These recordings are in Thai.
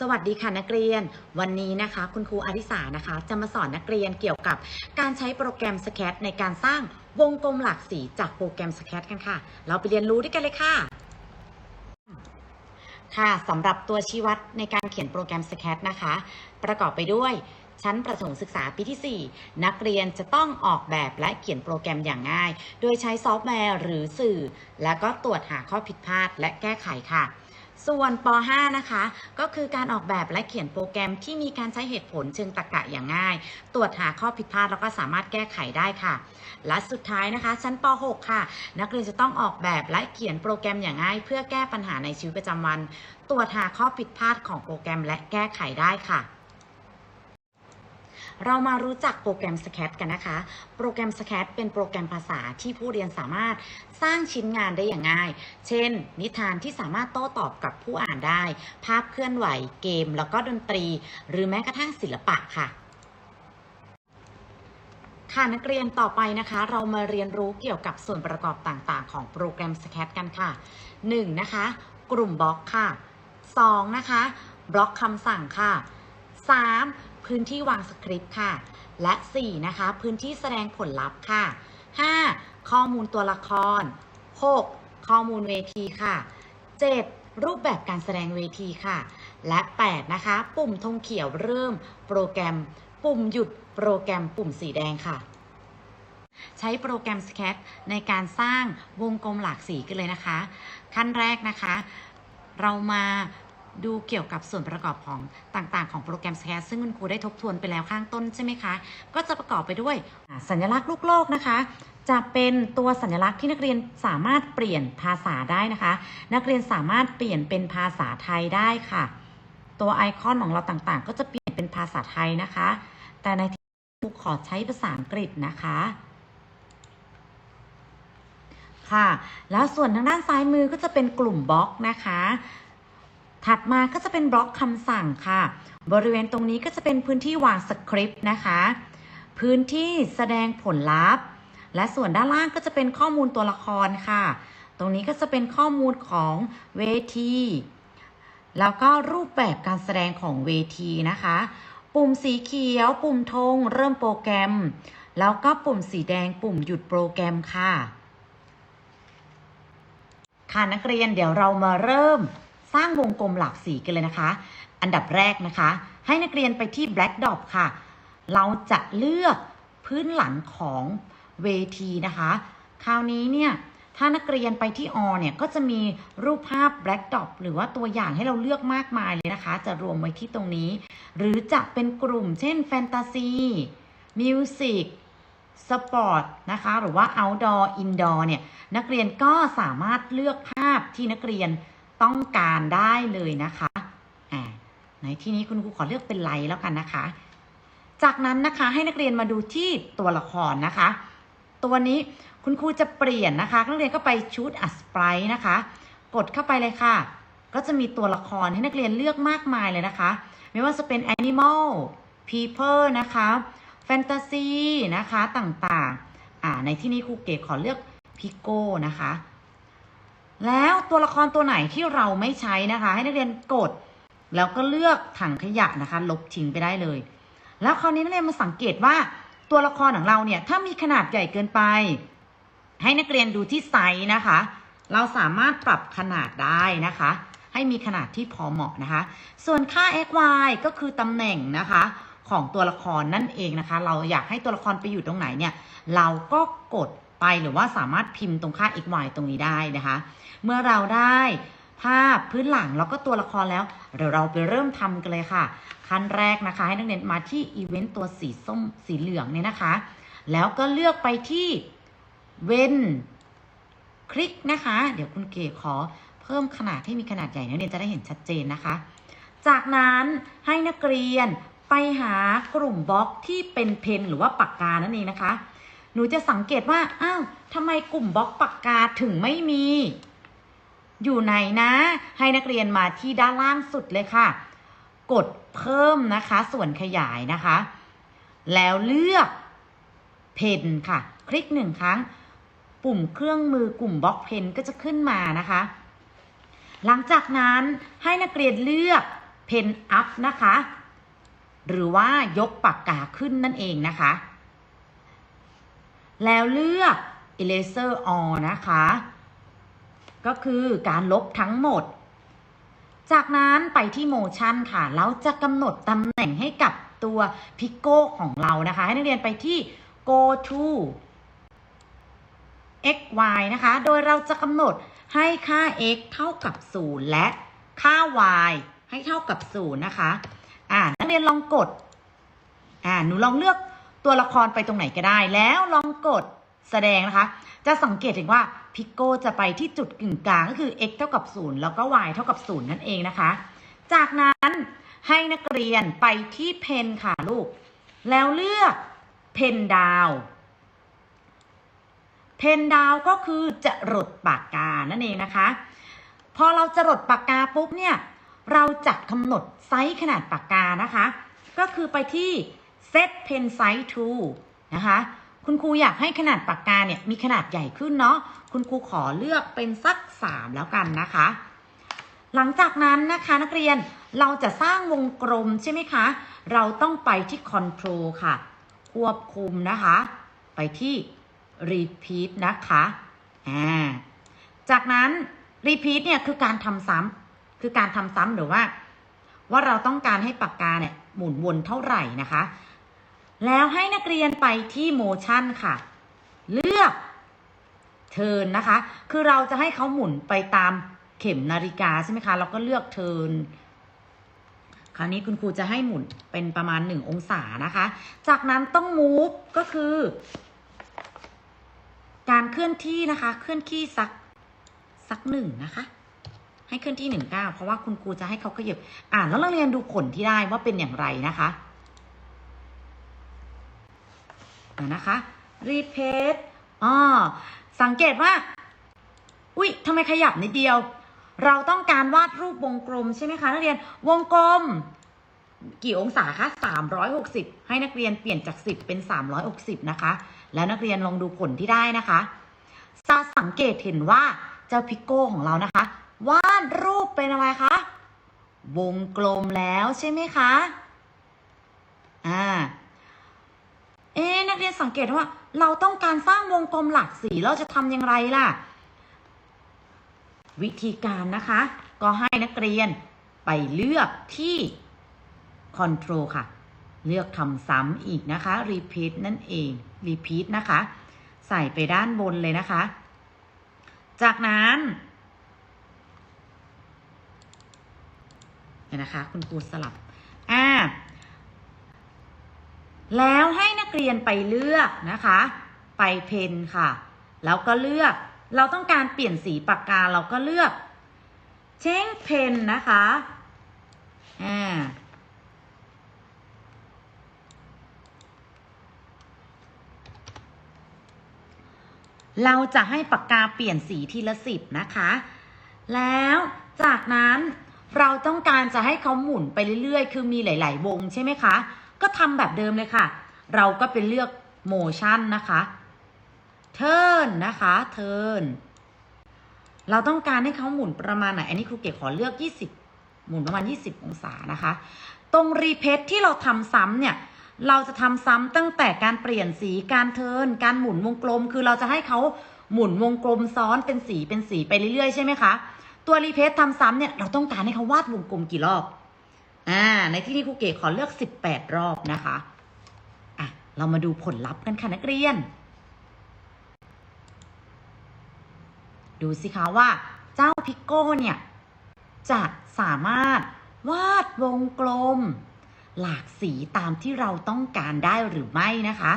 สวัสดีค่ะนักเรียน วันนี้นะคะคุณครูอาริสานะคะจะมาสอนนักเรียนเกี่ยวกับการใช้โปรแกรม Sketch ในการสร้างวงกลมหลากสีจากโปรแกรม Sketch กันค่ะ เราไปเรียนรู้ด้วยกันเลยค่ะ ค่ะสำหรับตัวชี้วัดในการเขียนโปรแกรม Sketch นะคะ ประกอบไปด้วยชั้นประถมศึกษาปีที่ 4 นักเรียนจะต้องออกแบบและเขียนโปรแกรมอย่างง่าย โดยใช้ซอฟต์แวร์หรือสื่อ แล้วก็ตรวจหาข้อผิดพลาดและแก้ไขค่ะ ส่วนป .5 นะคะ ก็คือการออกแบบและเขียนโปรแกรมที่มีการใช้เหตุผลเชิงตรรกะอย่างง่าย ตรวจหาข้อผิดพลาดแล้วก็สามารถแก้ไขได้ค่ะ และสุดท้ายนะคะ ชั้นป .6 ค่ะ นักเรียนจะต้องออกแบบและเขียนโปรแกรมอย่างง่าย เพื่อแก้ปัญหาในชีวิตประจำวัน ตรวจหาข้อผิดพลาดของโปรแกรมและแก้ไขได้ค่ะ เรามารู้จักโปรแกรม Sketch กันนะคะ โปรแกรม Sketch เป็นโปรแกรมภาษาที่ผู้เรียนสามารถสร้างชิ้นงานได้อย่างง่าย เช่น นิทานที่สามารถโต้ตอบกับผู้อ่านได้ ภาพเคลื่อนไหว เกม แล้วก็ดนตรี หรือแม้กระทั่งศิลปะค่ะค่ะนักเรียนต่อไปนะคะ เรามาเรียนรู้เกี่ยวกับส่วนประกอบต่างๆ ของโปรแกรม Sketch กันค่ะ 1. นะคะ กลุ่มบล็อกค่ะ 2. นะคะ บล็อกคำสั่งค่ะ 3. พื้นที่วางสคริปต์ค่ะ และ 4. นะคะ พื้นที่แสดงผลลัพธ์ค่ะ 5. ข้อมูลตัวละคร 6. ข้อมูลเวทีค่ะ 7. รูปแบบการแสดงเวทีค่ะ และ 8. นะคะ ปุ่มธงเขียวเริ่มโปรแกรม ปุ่มหยุดโปรแกรมปุ่มสีแดงค่ะ ใช้โปรแกรม Sketch ในการสร้างวงกลมหลากสีกันเลยนะคะ ขั้นแรกนะคะ เรามา ดูเกี่ยวกับส่วนประกอบของต่างๆ ของโปรแกรม Sketch ซึ่งคุณครูได้ทบทวนไปแล้วข้างต้นใช่ไหมคะ ก็จะประกอบไปด้วยสัญลักษณ์ลูกโลกนะคะ จะเป็นตัวสัญลักษณ์ที่นักเรียนสามารถเปลี่ยนภาษาได้นะคะ นักเรียนสามารถเปลี่ยนเป็นภาษาไทยได้ค่ะ ตัวไอคอนของเราต่างๆ ก็จะเปลี่ยนเป็นภาษาไทยนะคะ แต่ในที่ครูขอใช้ภาษาอังกฤษนะคะค่ะแล้วส่วนทางด้านซ้ายมือก็จะเป็นกลุ่มบล็อกนะคะ ถัดมาก็จะเป็นบล็อกคำสั่งค่ะ บริเวณตรงนี้ก็จะเป็นพื้นที่วางสคริปต์นะคะ พื้นที่แสดงผลลัพธ์ และส่วนด้านล่างก็จะเป็นข้อมูลตัวละครค่ะ ตรงนี้ก็จะเป็นข้อมูลของเวที แล้วก็รูปแบบการแสดงของเวทีนะคะ ปุ่มสีเขียว ปุ่มธงเริ่มโปรแกรม แล้วก็ปุ่มสีแดงปุ่มหยุดโปรแกรมค่ะ ค่ะนักเรียนเดี๋ยวเรามาเริ่ม สร้างวงกลมหลากสีกันเลยนะคะ อันดับแรกนะคะ ให้นักเรียนไปที่ Black Dot ค่ะ เราจะเลือกพื้นหลังของเวทีนะคะ คราวนี้เนี่ย ถ้านักเรียนไปที่อเนี่ยก็จะมีรูปภาพ Black Dot หรือว่าตัวอย่างให้เราเลือกมากมายเลยนะคะ จะรวมไว้ที่ตรงนี้ หรือจะเป็นกลุ่มเช่นแฟนตาซีมิวสิกสปอร์ตนะคะ หรือว่า outdoor indoor เนี่ย นักเรียนก็สามารถเลือกภาพที่นักเรียน ต้องการได้เลยนะคะอ่าในที่นี้คุณครูขอเลือกเป็นไลท์แล้วกันนะคะ จากนั้นนะคะให้นักเรียนมาดูที่ตัวละครนะคะ ตัวนี้คุณครูจะเปลี่ยนนะคะ นักเรียนก็ไปชุดอัสไ i ร e นะคะ กดเข้าไปเลยค่ะ ก็จะมีตัวละครให้นักเรียนเลือกมากมายเลยนะคะ ไม่ว่าจะเป็น Animal People นะคะ Fantasy นะคะต่างๆ อ่า ในที่นี้ครูเก๋ขอเลือกพิโก้นะคะ แล้วตัวละครตัวไหนที่เราไม่ใช้นะคะ ให้นักเรียนกด แล้วก็เลือกถังขยะนะคะ ลบทิ้งไปได้เลย แล้วคราวนี้นักเรียนมาสังเกตว่าตัวละครของเราเนี่ยถ้ามีขนาดใหญ่เกินไป ให้นักเรียนดูที่ไซส์นะคะ เราสามารถปรับขนาดได้นะคะ ให้มีขนาดที่พอเหมาะนะคะ ส่วนค่า x y ก็คือตำแหน่งนะคะของตัวละครนั่นเองนะคะ เราอยากให้ตัวละครไปอยู่ตรงไหนเนี่ย เราก็กด ไปหรือว่าสามารถพิมพ์ตรงค่า x y ตรงนี้ได้นะคะ เมื่อเราได้ภาพพื้นหลังแล้วก็ตัวละครแล้ว เดี๋ยวเราไปเริ่มทำกันเลยค่ะ ขั้นแรกนะคะ ให้นักเรียนมาที่อีเวนต์ตัวสีส้มสีเหลืองเนี่ยนะคะ แล้วก็เลือกไปที่เว้นคลิกนะคะ เดี๋ยวคุณเก๋ขอเพิ่มขนาดให้มีขนาดใหญ่นักเรียนจะได้เห็นชัดเจนนะคะ จากนั้นให้นักเรียนไปหากลุ่มบล็อกที่เป็นเพนหรือว่าปากกานั่นเองนะคะ หนูจะสังเกตว่า อ้าวทำไมกลุ่มบล็อกปากกาถึงไม่มี อยู่ไหนนะ ให้นักเรียนมาที่ด้านล่างสุดเลยค่ะ กดเพิ่มนะคะ ส่วนขยายนะคะ แล้วเลือกเพนค่ะ คลิกหนึ่งครั้ง ปุ่มเครื่องมือกลุ่มบล็อกเพนก็จะขึ้นมานะคะ หลังจากนั้นให้นักเรียนเลือกเพนอัพนะคะ หรือว่ายกปากกาขึ้นนั่นเองนะคะ แล้วเลือก eraser all นะคะ ก็คือการลบทั้งหมด จากนั้นไปที่ motion ค่ะ เราจะกำหนดตำแหน่งให้กับตัวพิกโก้ของเรานะคะ ให้นักเรียนไปที่ go to x y นะคะ โดยเราจะกำหนดให้ค่า x เท่ากับ 0 และค่า y ให้เท่ากับ 0 นะคะ อ่า นักเรียนลองกด อ่า หนูลองเลือก ตัวละครไปตรงไหนก็ได้ แล้วลองกดแสดงนะคะ จะสังเกตเห็นว่าพิกโก้จะไปที่จุดกึ่งกลางก็คือ x เท่ากับ 0 แล้วก็ y เท่ากับ 0 นั่นเองนะคะ จากนั้นให้นักเรียนไปที่เพนค่ะลูก แล้วเลือกเพนดาวเพนดาวก็คือจะรดปากกานั่นเองนะคะ พอเราจะรดปากกาปุ๊บเนี่ย เราจะกำหนดไซส์ขนาดปากกานะคะ ก็คือไปที่ set pen size to นะคะ คุณครูอยากให้ขนาดปากกาเนี่ยมีขนาดใหญ่ขึ้นเนาะ คุณครูขอเลือกเป็นสัก 3 แล้วกันนะคะ หลังจากนั้นนะคะนักเรียนเราจะสร้างวงกลมใช่ไหมคะ เราต้องไปที่ control ค่ะ ควบคุมนะคะ ไปที่ repeat นะคะ อ่า จากนั้น repeat เนี่ยคือการทำซ้ำคือการทำซ้ำหรือว่า ว่าเราต้องการให้ปากกาเนี่ยหมุนวนเท่าไหร่นะคะ แล้วให้นักเรียนไปที่ motion ค่ะ เลือก turn นะคะ คือเราจะให้เขาหมุนไปตามเข็มนาฬิกาใช่ไหมคะเราก็เลือก turn คราวนี้คุณครูจะให้หมุนเป็นประมาณ1องศานะคะ จากนั้นต้อง move ก็คือ การเคลื่อนที่นะคะ เคลื่อนที่สักสักหนึ่งนะคะ ให้เคลื่อนที่หนึ่งก้าวเพราะว่าคุณครูจะให้เขาขยับอ่านแล้วเราเรียนดูผลที่ได้ว่าเป็นอย่างไรนะคะเดี๋ยว นะคะ repeat อ๋อสังเกตว่า อุ๊ยทำไมขยับนิดเดียว เราต้องการวาดรูปวงกลมใช่ไหมคะนักเรียน วงกลม กี่องศาคะ360 ให้นักเรียนเปลี่ยนจาก 10 เป็น 360 นะคะ แล้วนักเรียนลองดูผลที่ได้นะคะจะสังเกตเห็นว่าเจ้าพิกโก้ของเรานะคะ วาดรูปเป็นอะไรคะ วงกลมแล้วใช่ไหมคะ อ่า เอ๊นักเรียนสังเกตว่า เราต้องการสร้างวงกลมหลากสีเราจะทำอย่างไรล่ะ วิธีการนะคะ ก็ให้นักเรียนไปเลือกที่ Control ค่ะ เลือกทำซ้ำอีกนะคะ Repeat นั่นเอง Repeat นะคะ ใส่ไปด้านบนเลยนะคะ จากนั้นเดี๋ยวนะคะ คุณครูสลับ อ่า แล้วให้ เรียนไปเลือกนะคะ ไปเพนค่ะ แล้วก็เลือก เราต้องการเปลี่ยนสีปากกาเราก็เลือก เช้งเพนนะคะอ่าเราจะให้ปากกาเปลี่ยนสีทีละสิบนะคะ แล้วจากนั้นเราต้องการจะให้เขาหมุนไปเรื่อยๆ คือมีหลาย ๆ วงใช่ไหมคะ ก็ทำแบบเดิมเลยค่ะ เราก็ไปเลือก motion นะคะ turn นะคะ turn เราต้องการให้เขาหมุนประมาณไหน อันนี้ครูเก๋ขอเลือก 20 หมุนประมาณ 20 องศานะคะ ตรง repeat ที่เราทำซ้ำเนี่ย เราจะทำซ้ำตั้งแต่การเปลี่ยนสี การเทินการหมุนวงกลม คือเราจะให้เขาหมุนวงกลมซ้อนเป็นสีเป็นสีไปเรื่อยๆ ใช่ไหมคะ ตัวรีเพสทำซ้ำเนี่ย เราต้องการให้เขาวาดวงกลมกี่รอบ อ่า ในที่นี้ครูเก๋ขอเลือก 18 รอบนะคะ เรามาดูผลลัพธ์กันค่ะนักเรียน ดูสิคะว่า เจ้าพิกโก้เนี่ย จะสามารถวาดวงกลม หลากสีตามที่เราต้องการได้หรือไม่นะคะ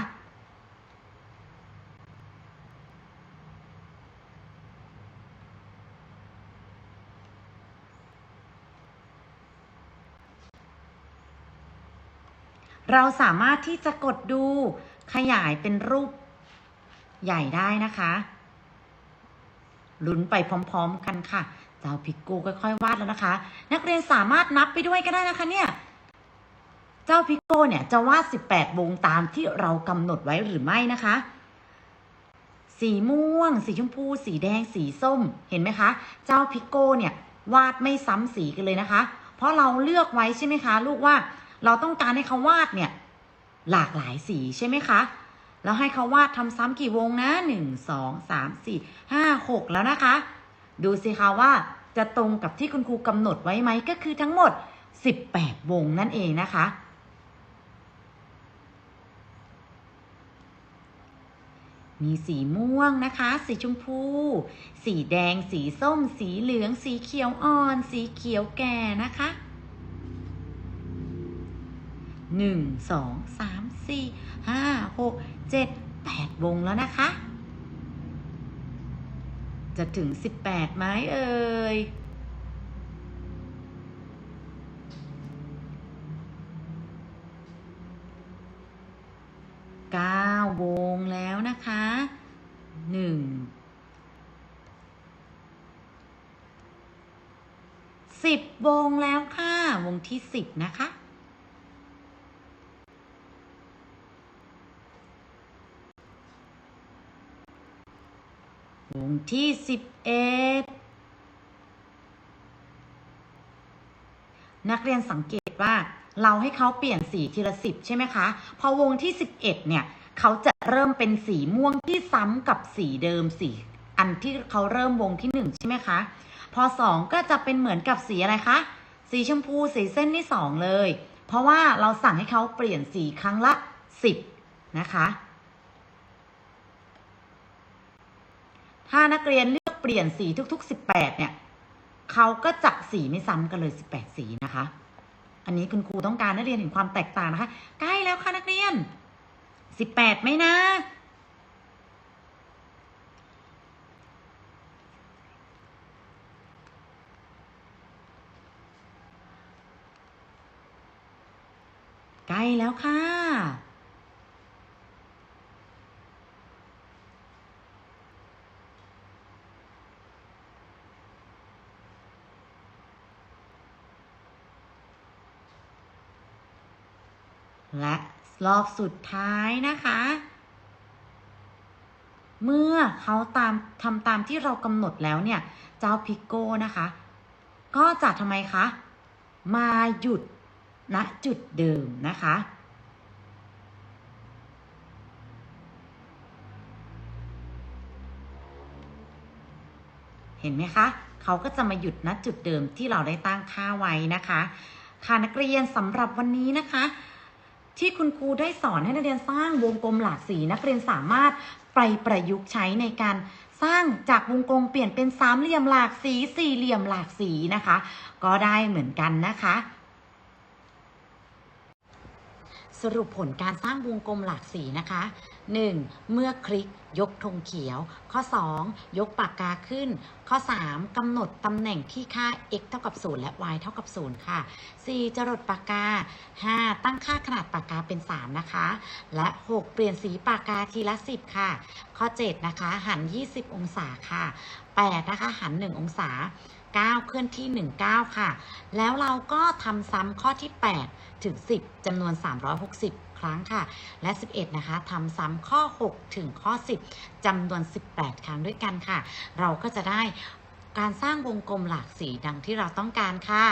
เราสามารถที่จะกดดูขยายเป็นรูปใหญ่ได้นะคะลุ้นไปพร้อม ๆ กันค่ะ เจ้าพิกโก้ค่อยๆวาดแล้วนะคะ นักเรียนสามารถนับไปด้วยก็ได้นะคะเนี่ย เจ้าพิกโก้เนี่ยจะวาด 18 วงตามที่เรากำหนดไว้หรือไม่นะคะ สีม่วง สีชมพู สีแดง สีส้ม เห็นไหมคะ เจ้าพิกโก้เนี่ยวาดไม่ซ้ำสีกันเลยนะคะ เพราะเราเลือกไว้ใช่ไหมคะ ลูกว่า เราต้องการให้เขาวาดเนี่ย หลากหลายสีใช่ไหมคะ แล้วให้เขาวาดทำซ้ำกี่วงนะหนึ่งสองสามสี่ห้าหกแล้วนะคะ ดูสิคะว่าจะตรงกับที่คุณครูกำหนดไว้ไหมก็คือทั้งหมด 18 วงนั่นเองนะคะ มีสีม่วงนะคะ สีชมพู สีแดง สีส้ม สีเหลือง สีเขียวอ่อน สีเขียวแก่นะคะ หนึ่งสองสามสี่ห้าหกเจ็ดแปดวงแล้วนะคะ จะถึงสิบแปดไหมเอ่ยเก้าวงแล้วนะคะหนึ่งสิบวงแล้วค่ะ วงที่สิบนะคะ งที่สิบเอ็ดนักเรียนสังเกตว่าเราให้เขาเปลี่ยนสีทีละสิบใช่ไหมคะ พอวงที่สิบเอ็ดเนี่ยเขาจะเริ่มเป็นสีม่วงที่ซ้ำกับสีเดิมสีอันที่เขาเริ่มวงที่หนึ่งใช่ไหมคะ พอสองก็จะเป็นเหมือนกับสีอะไรคะ สีชมพูสีเส้นที่สองเลย เพราะว่าเราสั่งให้เขาเปลี่ยนสีครั้งละสิบนะคะ ถ้านักเรียนเลือกเปลี่ยนสีทุก ๆ 18 เนี่ยเขาก็จะสีไม่ซ้ำกันเลย 18 สีนะคะ อันนี้คุณครูต้องการนักเรียนเห็นความแตกต่างนะคะ ใกล้แล้วค่ะนักเรียน 18ไหมนะใกล้แล้วค่ะ และรอบสุดท้ายนะคะ เมื่อเขาตามทำตามที่เรากำหนดแล้วเนี่ย เจ้าพิกโก้นะคะ ก็จะทำไมคะ มาหยุดณจุดเดิมนะคะเห็นไหมคะ เขาก็จะมาหยุดณจุดเดิมที่เราได้ตั้งค่าไว้นะคะ ค่ะนักเรียนสำหรับวันนี้นะคะ ที่คุณครูได้สอนให้นักเรียนสร้างวงกลมหลากสีนักเรียนสามารถไปประยุกต์ใช้ในการสร้างจากวงกลมเปลี่ยนเป็นสามเหลี่ยมหลากสีสี่เหลี่ยมหลากสีนะคะ ก็ได้เหมือนกันนะคะ ส รุปผลการสร้างวงกลมหลากสีนะคะ 1. เมื่อคลิกยกธงเขียว ข้อ 2 ยกปากกาขึ้น ข้อ 3กำหนดตำแหน่งที่ค่า x เท่ากับ 0 และ y เท่ากับ 0 ค่ะ 4. จรดปากกา 5. ตั้งค่าขนาดปากกาเป็น 3 นะคะ และ 6 เปลี่ยนสีปากกาทีละ 10 ค่ะ ข้อ 7 นะคะ หัน 20 องศาค่ะ 8 นะคะ หัน 1 องศา 9 เคลื่อนที่ 19 ค่ะ แล้วเราก็ทำซ้ำข้อที่ 8 ถึง 10จำนวน 360 ครั้งค่ะ และ 11 นะคะทำซ้ำข้อ 6 ถึงข้อ 10จำนวน 18 ครั้งด้วยกันค่ะ เราก็จะได้การสร้างวงกลมหลากสีดังที่เราต้องการค่ะ